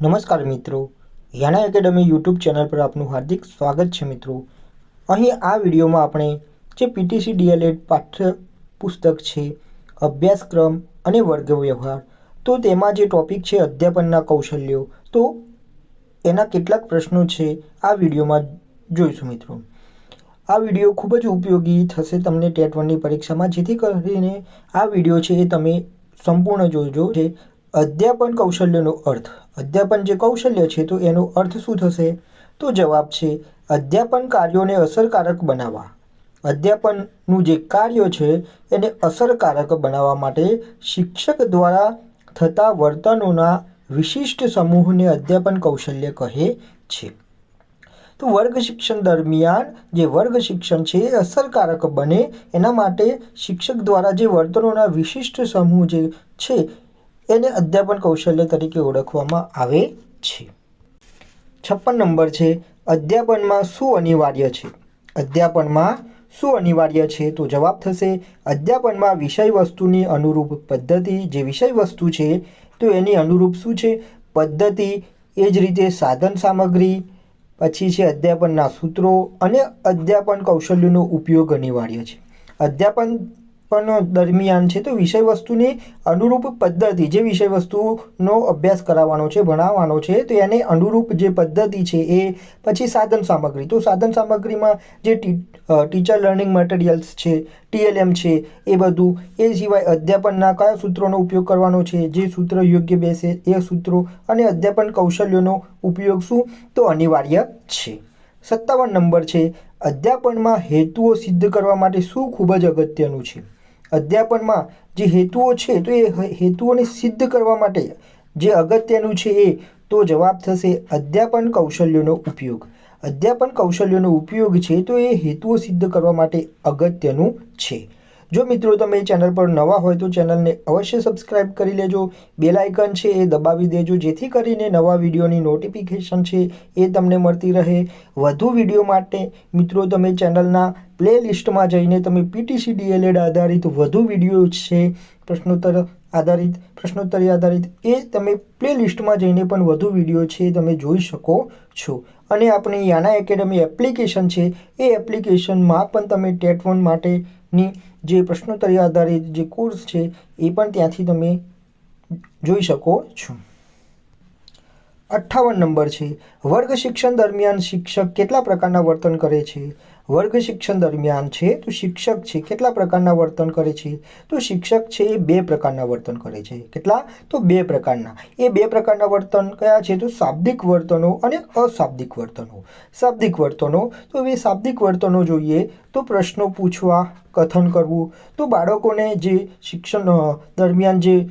નમસ્કાર મિત્રો. યાના academy YouTube channel પર આપનું હાર્દિક સ્વાગત છે મિત્રો. અહીં આ વિડીયોમાં આપણે જે પીટીસી ડીએલએડ પાઠ્ય પુસ્તક છે, અભ્યાસક્રમ અને વર્ગ વ્યવહાર તો તેમાં જે ટોપિક છે અધ્યાપનના કૌશલ્યો, તો એના કેટલાક પ્રશ્નો છે આ વિડીયોમાં જોઈશું મિત્રો. આ વીડિયો ખૂબ જ ઉપયોગી થશે તમને ટેટ વનની પરીક્ષામાં, જેથી કરીને આ વીડિયો છે એ તમે સંપૂર્ણ જોજો, જે અધ્યાપન કૌશલ્યનો અર્થ. અધ્યાપન જે કૌશલ્ય છે તો એનો અર્થ શું થશે? તો જવાબ છે, અધ્યાપન કાર્યોને અસરકારક બનાવવા. અધ્યાપનનું જે કાર્ય છે, એને અસરકારક બનાવવા માટે શિક્ષક દ્વારા થતા વર્તનોના વિશિષ્ટ સમૂહને અધ્યાપન કૌશલ્ય કહે છે. તો વર્ગ શિક્ષણ દરમિયાન જે વર્ગ શિક્ષણ છે, એ અસરકારક બને. એના માટે શિક્ષક દ્વારા જે વર્તનોના વિશિષ્ટ સમૂહ જે છે એને અધ્યાપન કૌશલ્ય તરીકે ઓળખવામાં આવે છે. છપ્પન નંબર છે, અધ્યાપનમાં શું અનિવાર્ય છે? અધ્યાપનમાં શું અનિવાર્ય છે? તો જવાબ થશે, અધ્યાપનમાં વિષય વસ્તુની અનુરૂપ પદ્ધતિ જે વિષય વસ્તુ છે, તો એની અનુરૂપ શું છે? પદ્ધતિ એ જ રીતે સાધન સામગ્રી, પછી છે અધ્યાપનના સૂત્રો અને અધ્યાપન કૌશલ્યનો ઉપયોગ અનિવાર્ય છે. અધ્યાપન પણ દરમિયાન છે, તો વિષય વસ્તુની અનુરૂપ પદ્ધતિ, જે વિષય વસ્તુનો અભ્યાસ કરાવવાનો છે, ભણાવવાનો છે, તો એને અનુરૂપ જે પદ્ધતિ છે, એ પછી સાધન સામગ્રી. તો સાધન સામગ્રીમાં જે ટીચર લર્નિંગ મટીરિયલ્સ છે ટીએલએમ છે, એ બધું, એ સિવાય અધ્યાપનના કયા સૂત્રોનો ઉપયોગ કરવાનો છે, જે સૂત્ર યોગ્ય બેસે, એ સૂત્રો અને અધ્યાપન કૌશલ્યોનો ઉપયોગ શું? તો અનિવાર્ય છે. સત્તાવન નંબર છે, અધ્યાપનમાં હેતુઓ સિદ્ધ કરવા માટે શું ખૂબ જ અગત્યનું છે? અધ્યાપનમાં જે હેતુઓ છે, તો એ હેતુઓને સિદ્ધ કરવા માટે જે અગત્યનું છે એ, તો જવાબ થશે અધ્યાપન કૌશલ્યોનો ઉપયોગ. અધ્યાપન કૌશલ્યોનો ઉપયોગ છે, તો એ હેતુઓ સિદ્ધ કરવા માટે અગત્યનું છે. જો મિત્રો તમે ચેનલ પર નવા હોય તો ચેનલને અવશ્ય સબસ્ક્રાઇબ કરી લેજો. બેલ છે એ દબાવી દેજો, જેથી કરીને નવા વિડીયોની નોટિફિકેશન છે એ તમને મળતી રહે. વધુ વીડિયો માટે મિત્રો તમે ચેનલના પ્લે લિસ્ટમાં જઈને તમે પીટીસી ડીએલએડ આધારિત વધુ વીડિયો છે, પ્રશ્નોત્તર આધારિત, પ્રશ્નોત્તરી આધારિત એ તમે પ્લે લિસ્ટમાં જઈને પણ વધુ વીડિયો છે તમે જોઈ શકો છો. અને આપણી યાના એકેડમી એપ્લિકેશન છે, એ એપ્લિકેશનમાં પણ તમે ટેટ વન માટેની જે પ્રશ્નોત્તરી આધારિત જે કોર્સ છે, એ પણ ત્યાંથી તમે જોઈ શકો છો. અઠ્ઠાવન નંબર છે, વર્ગ શિક્ષણ દરમિયાન શિક્ષક કેટલા પ્રકારના વર્તન કરે છે? વર્ગ શિક્ષણ દરમિયાન છે, તો શિક્ષક છે, કેટલા પ્રકારના વર્તન કરે છે? તો શિક્ષક છે, એ બે પ્રકારના વર્તન કરે છે. કેટલા? તો બે પ્રકારના. એ બે પ્રકારના વર્તન કયા છે? તો શાબ્દિક વર્તનો અને અશાબ્દિક વર્તનો. શાબ્દિક વર્તનો, તો એ શાબ્દિક વર્તનો જોઈએ, તો પ્રશ્નો પૂછવા, કથન કરવું. તો બાળકોને જે શિક્ષણ દરમિયાન જે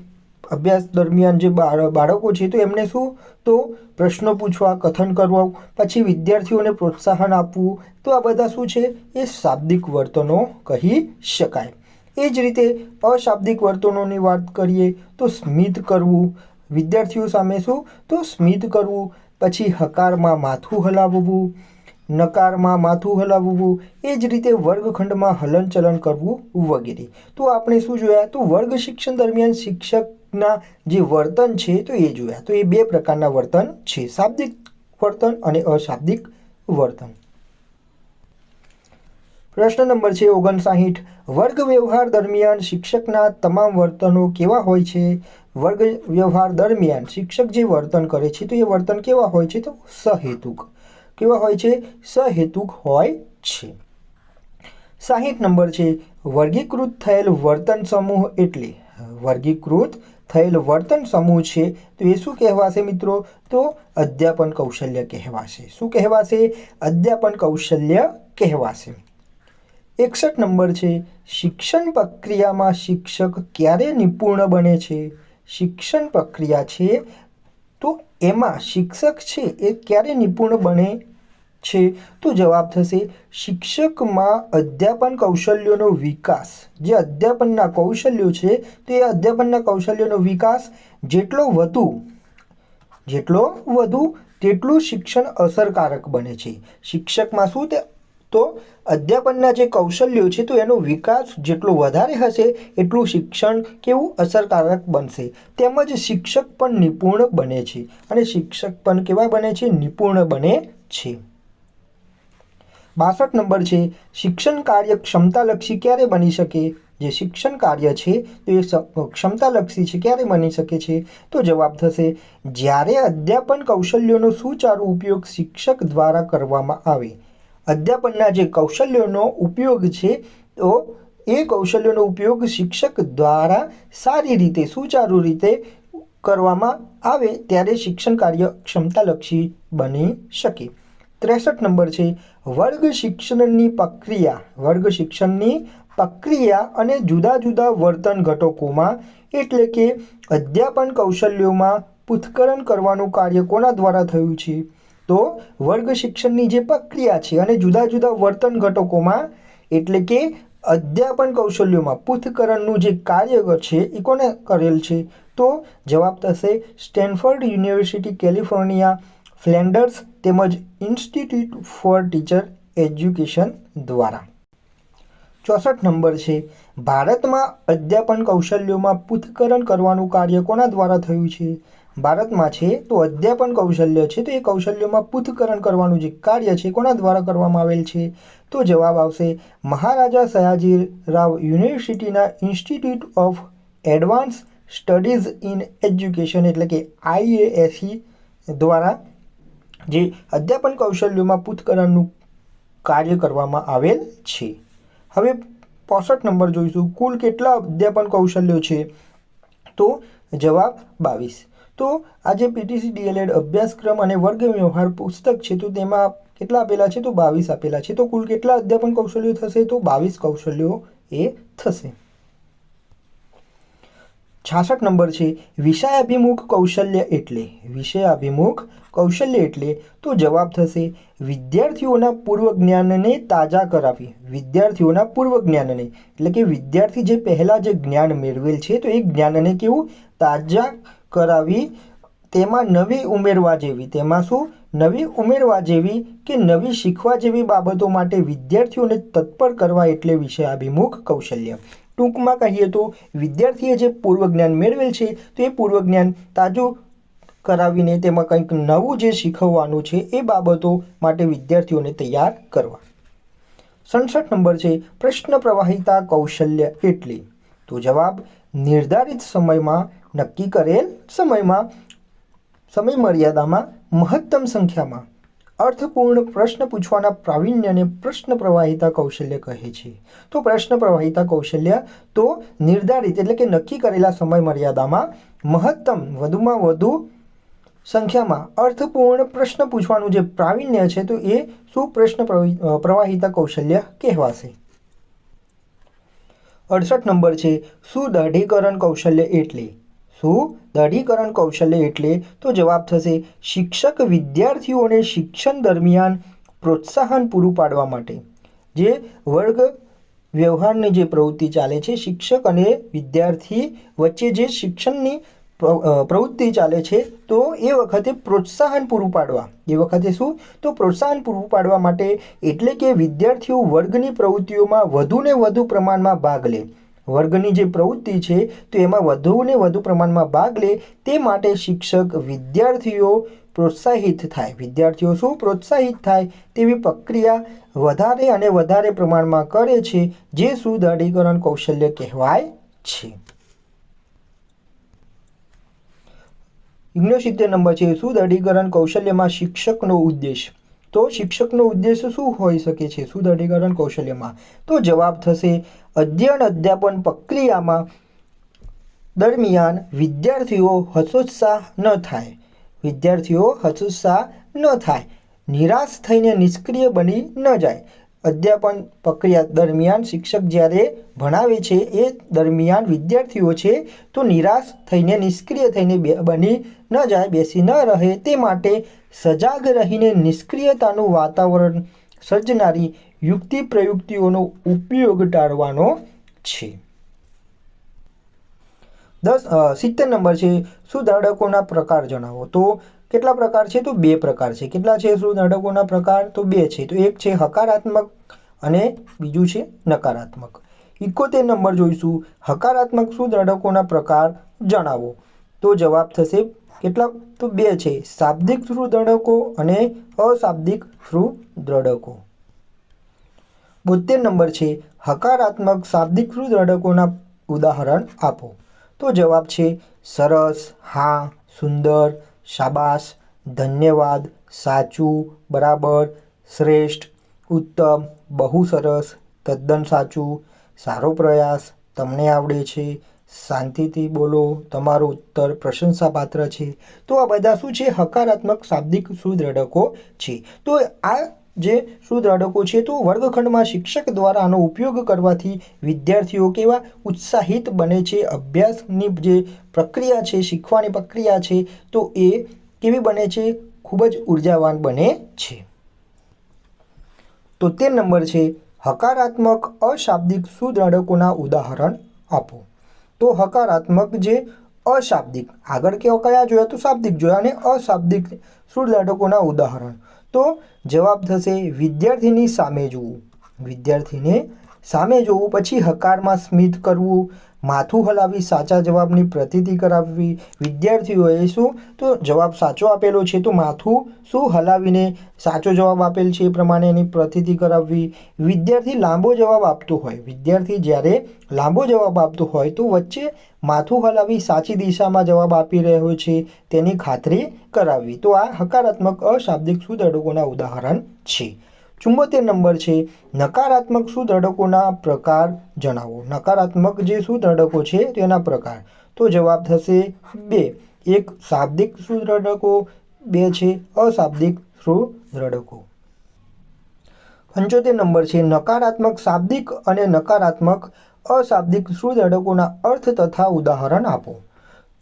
અભ્યાસ દરમિયાન જે બાળકો છે, તો એમને શું? તો પ્રશ્નો પૂછવા, કથન કરવા, પછી વિદ્યાર્થીઓને પ્રોત્સાહન આપવું. તો આ બધા શું છે? એ શાબ્દિક વર્તનો કહી શકાય. એ જ રીતે અશાબ્દિક વર્તનોની વાત કરીએ તો સ્મિત કરવું. વિદ્યાર્થીઓ સામે શું? તો સ્મિત કરવું. પછી હકારમાં માથું હલાવવું. નકારમાં માથું હલાવવું. એ જ રીતે વર્ગખંડમાં હલનચલન કરવું વગેરે. તો આપણે શું જોયા? તો વર્ગ શિક્ષણ દરમિયાન શિક્ષકના જે વર્તન છે તો એ જોયા. તો એ બે પ્રકારના વર્તન છે. શાબ્દિક વર્તન અને અશાબ્દિક વર્તન. પ્રશ્ન નંબર છે ઓગણસાહીઠ. વર્ગ વ્યવહાર દરમિયાન શિક્ષકના તમામ વર્તનો કેવા હોય છે? વર્ગ વ્યવહાર દરમિયાન શિક્ષક જે વર્તન કરે છે તો એ વર્તન કેવા હોય છે? તો સહેતુક. કેવા હોય છે? સહેતુક હોય છે. સાહીઠ નંબર છે. વર્ગીકૃત થયેલ વર્તન સમૂહ એટલે વર્ગીકૃત થયેલ વર્તન સમૂહ છે, તો એ શું કહેવાશે મિત્રો? તો અધ્યાપન કૌશલ્ય કહેવાશે. શું કહેવાશે? અધ્યાપન કૌશલ્ય કહેવાશે. એકસઠ નંબર છે, શિક્ષણ પ્રક્રિયામાં શિક્ષક ક્યારે નિપુણ બને છે? શિક્ષણ પ્રક્રિયા છે, તો એમાં શિક્ષક છે એ ક્યારે નિપુણ બને? છે, તો જવાબ થશે, શિક્ષકમાં અધ્યાપન કૌશલ્યોનો વિકાસ. જે અધ્યાપનના કૌશલ્યો છે, તો એ અધ્યાપનના કૌશલ્યોનો વિકાસ જેટલો વધુ જેટલો વધુ તેટલું શિક્ષણ અસરકારક બને છે. શિક્ષકમાં શું તે, તો અધ્યાપનના જે કૌશલ્યો છે, તો એનો વિકાસ જેટલો વધારે હશે, એટલું શિક્ષણ કેવું અસરકારક બનશે. તેમજ શિક્ષક પણ નિપુણ બને છે. અને શિક્ષક પણ કેવા બને છે? નિપુણ બને છે. બાસઠ નંબર છે, શિક્ષણ કાર્ય ક્ષમતાલક્ષી ક્યારે બની શકે? જે શિક્ષણ કાર્ય છે, તો એ ક્ષમતાલક્ષી છે, ક્યારે બની શકે છે? તો જવાબ થશે, જ્યારે અધ્યાપન કૌશલ્યોનો સુચારુ ઉપયોગ શિક્ષક દ્વારા કરવામાં આવે. અધ્યાપનના જે કૌશલ્યોનો ઉપયોગ છે, તો એ કૌશલ્યોનો ઉપયોગ શિક્ષક દ્વારા સારી રીતે, સુચારુ રીતે કરવામાં આવે, ત્યારે શિક્ષણ કાર્ય ક્ષમતાલક્ષી બની શકે. ત્રેસઠ નંબર છે વર્ગ શિક્ષણની પ્રક્રિયા, વર્ગ શિક્ષણની પ્રક્રિયા અને જુદા જુદા વર્તન ઘટકોમાં, એટલે કે અધ્યાપન કૌશલ્યોમાં પૃથ્થકરણ કરવાનું કાર્ય કોના દ્વારા થયું છે? તો વર્ગ શિક્ષણની જે પ્રક્રિયા છે અને જુદા જુદા વર્તન ઘટકોમાં, એટલે કે અધ્યાપન કૌશલ્યોમાં પૃથ્થકરણનું જે કાર્ય છે એ કોને કરેલ છે? તો જવાબ થશે સ્ટેનફોર્ડ યુનિવર્સિટી, કેલિફોર્નિયા, ફ્લેન્ડર્સ તેમજ ઇન્સ્ટિટ્યૂટ ફોર ટીચર એજ્યુકેશન દ્વારા. ચોસઠ નંબર છે, ભારતમાં અધ્યાપન કૌશલ્યોમાં પૃથ્થકરણ કરવાનું કાર્ય કોના દ્વારા થયું છે? ભારતમાં છે તો અધ્યાપન કૌશલ્ય છે તો એ કૌશલ્યોમાં પૃથ્થકરણ કરવાનું જે કાર્ય છે કોના દ્વારા કરવામાં આવેલ છે? તો જવાબ આવશે મહારાજા સયાજી રાવ યુનિવર્સિટીના institute of advance studies in education એટલે કે આઈએએસસી દ્વારા જે અધ્યાપન કૌશલ્યોમાં પૃથ્થકરણનું કાર્ય કરવામાં આવેલ છે. હવે પોસઠ નંબર જોઈશું. કુલ કેટલા અધ્યાપન કૌશલ્યો છે? તો જવાબ બાવીસ. તો આ જે પીટીસી, ડીએલએડ, અભ્યાસક્રમ અને વર્ગ વ્યવહાર પુસ્તક છે, તો તેમાં કેટલા આપેલા છે? તો બાવીસ આપેલા છે. તો કુલ કેટલા અધ્યાપન કૌશલ્યો થશે? તો બાવીસ કૌશલ્યો એ થશે. છાસઠ નંબર છે વિષયાભિમુખ કૌશલ્ય એટલે વિષયાભિમુખ કૌશલ્ય એટલે, તો જવાબ થશે, વિદ્યાર્થીઓના પૂર્વ જ્ઞાનને તાજા કરાવી, વિદ્યાર્થીઓના પૂર્વ જ્ઞાનને એટલે કે વિદ્યાર્થી જે પહેલાં જે જ્ઞાન મેળવેલ છે, તો એ જ્ઞાનને કેવું? તાજા કરાવી, તેમાં નવી ઉમેરવા જેવી, તેમાં શું? નવી ઉમેરવા જેવી કે નવી શીખવા જેવી બાબતો માટે વિદ્યાર્થીઓને તત્પર કરવા એટલે વિષયાભિમુખ કૌશલ્ય. ટૂંકમાં કહીએ તો વિદ્યાર્થીએ જે પૂર્વ જ્ઞાન મેળવેલ છે, તો એ પૂર્વ જ્ઞાન તાજું કરાવીને તેમાં કંઈક નવું જે શીખવવાનું છે, એ બાબતો માટે વિદ્યાર્થીઓને તૈયાર કરવા. સડસઠ નંબર છે, પ્રશ્ન પ્રવાહિતા કૌશલ્ય એટલે. તો જવાબ, નિર્ધારિત સમયમાં નક્કી કરેલ સમયમાં સમય મર્યાદામાં મહત્તમ સંખ્યામાં. અર્થપૂર્ણ પ્રશ્ન પૂછવાના પ્રાવીણ્યને પ્રશ્ન પ્રવાહિતા કૌશલ્ય કહે છે. તો પ્રશ્ન પ્રવાહિતા કૌશલ્ય તો નિર્ધારિત એટલે કે નક્કી કરેલા સમય મર્યાદામાં મહત્તમ, વધુમાં વધુ સંખ્યામાં અર્થપૂર્ણ પ્રશ્ન પૂછવાનું જે પ્રાવીણ્ય છે તો એ શું પ્રશ્ન પ્રવિ- પ્રવાહિતા કૌશલ્ય કહેવાશે? અડસઠ નંબર છે સુદઢીકરણ કૌશલ્ય એટલે? સુદઢીકરણ કૌશલ્ય એટલે તો જવાબ થશે શિક્ષક વિદ્યાર્થીઓને શિક્ષણ દરમિયાન પ્રોત્સાહન પૂરું પાડવા માટે. જે વર્ગ વ્યવહારની જે પ્રવૃત્તિ ચાલે છે, શિક્ષક અને વિદ્યાર્થી વચ્ચે જે શિક્ષણની પ્રવૃત્તિ ચાલે છે, તો એ વખતે પ્રોત્સાહન પૂરું પાડવા. એ વખતે શું? તો પ્રોત્સાહન પૂરું પાડવા માટે એટલે કે વિદ્યાર્થીઓ વર્ગની પ્રવૃત્તિઓમાં વધુને વધુ પ્રમાણમાં ભાગ લે. વર્ગની જે પ્રવૃત્તિ છે, તો એમાં વધુને વધુ પ્રમાણમાં ભાગ લે તે માટે શિક્ષક વિદ્યાર્થીઓ પ્રોત્સાહિત થાય. વિદ્યાર્થીઓ શું પ્રોત્સાહિત થાય? તેવી પ્રક્રિયા વધારે અને વધારે પ્રમાણમાં કરે છે, જે સુદઢીકરણ કૌશલ્ય કહેવાય છે. ઓગણસિત્તેર નંબર છે, સુદઢીકરણ કૌશલ્યમાં શિક્ષકનો ઉદ્દેશ. તો શિક્ષકનો ઉદ્દેશ શું હોઈ શકે છે? સુદઢીકરણ કૌશલ્યમાં તો જવાબ થશે, અધ્યયન અધ્યાપન પ્રક્રિયામાં દરમિયાન વિદ્યાર્થીઓ હસોત્સાહ ન થાય. વિદ્યાર્થીઓ હસોત્સાહ ન થાય. નિરાશ થઈને નિષ્ક્રિય બની ન જાય. અધ્યાપન પ્રક્રિયા દરમિયાન શિક્ષક જ્યારે ભણાવે છે, એ દરમિયાન વિદ્યાર્થીઓ છે, તો નિરાશ થઈને, નિષ્ક્રિય થઈને બની ન જાય, બેસી ન રહે તે માટે સજાગ રહીને નિષ્ક્રિયતાનું વાતાવરણ સર્જનારી યુક્તિ પ્રયુક્તિઓનો ઉપયોગ ટાળવાનો છે. દસ સિત્તેર નંબર છે સુધારકોના પ્રકાર જણાવો? તો કેટલા પ્રકાર છે? તો બે પ્રકાર છે. કેટલા છે સુધારકોના પ્રકાર? તો બે છે. તો એક છે હકારાત્મક અને બીજું છે નકારાત્મક. ઇકોતેર નંબર જોઈશું. હકારાત્મક સુધારકોના પ્રકાર જણાવો? તો જવાબ થશે કેટલા? તો બે છે. શાબ્દિક સુદૃઢકો અને અશાબ્દિક સુદૃઢકો બોતેર નંબર છે. હકારાત્મક શાબ્દિક સુદૃઢકોના ઉદાહરણ આપો. તો જવાબ છે, સરસ, હા, સુંદર, શાબાશ, ધન્યવાદ, સાચું, બરાબર, શ્રેષ્ઠ, ઉત્તમ, બહુ સરસ, તદ્દન સાચું, સારો પ્રયાસ, તમને આવડે છે શાંતિથી બોલો, તમારો ઉત્તર પ્રશંસાપાત્ર છે. તો આ બધા શું છે? હકારાત્મક શાબ્દિક સુદ્રઢકો છે. તો આ જે સુદ્રઢકો છે, તો વર્ગખંડમાં શિક્ષક દ્વારા આનો ઉપયોગ કરવાથી વિદ્યાર્થીઓ કેવા ઉત્સાહિત બને છે? અભ્યાસની જે પ્રક્રિયા છે, શીખવાની પ્રક્રિયા છે, તો એ કેવી બને છે? ખૂબ જ ઉર્જાવાન બને છે. તો તે નંબર છે, હકારાત્મક અશાબ્દિક સુદ્રઢકોના ઉદાહરણ આપો. તો હકારાત્મક જે અશાબ્દિક, આગળ કેવા કયા જોયા? તો શાબ્દિક જોયા અને અશાબ્દિક સુદૃઢકોના ઉદાહરણ. તો જવાબ થશે વિદ્યાર્થીની સામે જોવું. વિદ્યાર્થીને સામે જોવું, પછી હકારમાં સ્મિત કરવું માથું હલાવી સાચા જવાબની પ્રતિતિ કરાવવી. વિદ્યાર્થીઓએ શું? તો જવાબ સાચો આપેલો છે તો માથું શું હલાવીને સાચો જવાબ આપેલ છે એ પ્રમાણે એની પ્રતિતિ કરાવવી. વિદ્યાર્થી લાંબો જવાબ આપતો હોય. વિદ્યાર્થી જ્યારે લાંબો જવાબ આપતો હોય તો વચ્ચે માથું હલાવી સાચી દિશામાં જવાબ આપી રહ્યો છે તેની ખાતરી કરાવવી. તો આ હકારાત્મક અશાબ્દિક સુદૃઢકોના ઉદાહરણ છે. ચુંબોતેર નંબર છે. નકારાત્મક સુદ્રઢકોના પ્રકાર જણાવો. નકારાત્મક જે સુદ્રઢકો છે તેના પ્રકાર. તો જવાબ થશે બે. એક, શાબ્દિક સુદ્રઢકો બે છે, અશાબ્દિક સુદ્રઢકો પંચોતેર નંબર છે. નકારાત્મક શાબ્દિક અને નકારાત્મક અશાબ્દિક સુદ્રઢકોના અર્થ તથા ઉદાહરણ આપો.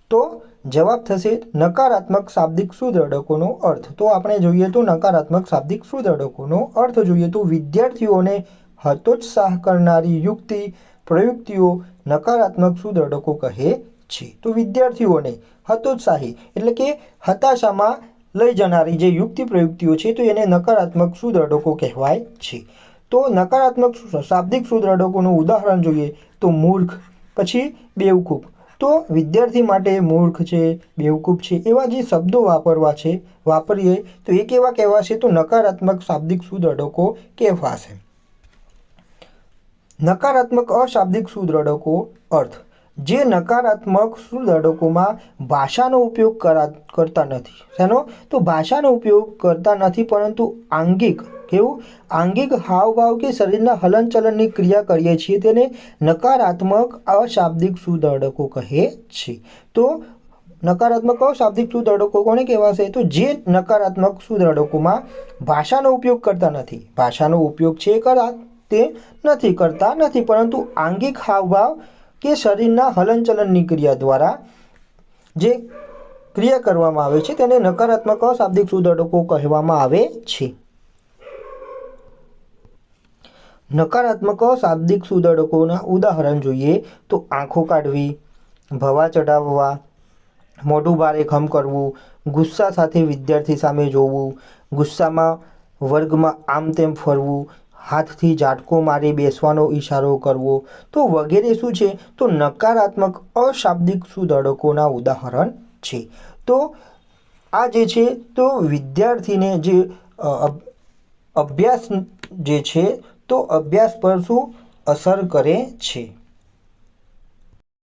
તો જવાબ થશે નકારાત્મક શાબ્દિક સુદ્રઢકોનો અર્થ. તો આપણે જોઈએ તો નકારાત્મક શાબ્દિક સુદ્રઢકોનો અર્થ જોઈએ તો વિદ્યાર્થીઓને હતોત્સાહ કરનારી યુક્તિ, પ્રયુક્તિઓ નકારાત્મક સુદ્રઢકો કહે છે. તો વિદ્યાર્થીઓને હતોત્સાહી એટલે કે હતાશામાં લઈ જનારી જે યુક્તિ, પ્રયુક્તિઓ છે તો એને નકારાત્મક સુદ્રઢકો કહેવાય છે. તો નકારાત્મક શાબ્દિક સુદ્રઢકોનું ઉદાહરણ જોઈએ તો મૂર્ખ, પછી બેવકૂફ. તો વિદ્યાર્થી માટે મૂર્ખ છે, બેવકૂફ છે, એવા જે શબ્દો વાપરવા છે, વાપરીએ તો એ કેવા કહેવાશે તો નકારાત્મક શાબ્દિક સુદ્રઢકો કહેવાશે. નકારાત્મક અશાબ્દિક સુદ્રઢકો અર્થ જે નકારાત્મક સુદૃઢકોમાં ભાષાનો ઉપયોગ કરા, કરતા નથી. શેનો? તો ભાષાનો ઉપયોગ કરતા નથી, પરંતુ આંગિક. કેવું? આંગિક હાવભાવ કે શરીરના હલનચલનની ક્રિયા કરીએ છીએ તેને નકારાત્મક અશાબ્દિક સુદૃઢકો કહે છે. તો નકારાત્મક અશાબ્દિક સુદૃઢકો કોને કહેવાશે? તો જે નકારાત્મક સુદૃઢકોમાં ભાષાનો ઉપયોગ કરતા નથી. ભાષાનો ઉપયોગ છે કરા, તે નથી, કરતા નથી, પરંતુ આંગિક હાવભાવ કે શરીરના હલનચલનની ક્રિયા દ્વારા જે ક્રિયા કરવામાં આવે છે તેને નકારાત્મક અશાબ્દિક સુદૃઢકો કહેવામાં આવે છે. નકારાત્મક શાબ્દિક સુદૃઢકોના ઉદાહરણ જોઈએ તો આંખો કાઢવી, ભવા ચઢાવવા, મોઢું ભારે ખમ કરવું, ગુસ્સા સાથે વિદ્યાર્થી સામે જોવું, ગુસ્સામાં વર્ગમાં આમ તેમ ફરવું હાથથી ઝાટકો મારી બેસવાનો ઈશારો કરવો તો વગેરે શું છે? તો નકારાત્મક, અશાબ્દિક સુદૃઢકોના ઉદાહરણ છે. તો આ જે છે, તો વિદ્યાર્થીને જે અભ્યાસ જે છે, તો અભ્યાસ પર શું અસર કરે છે?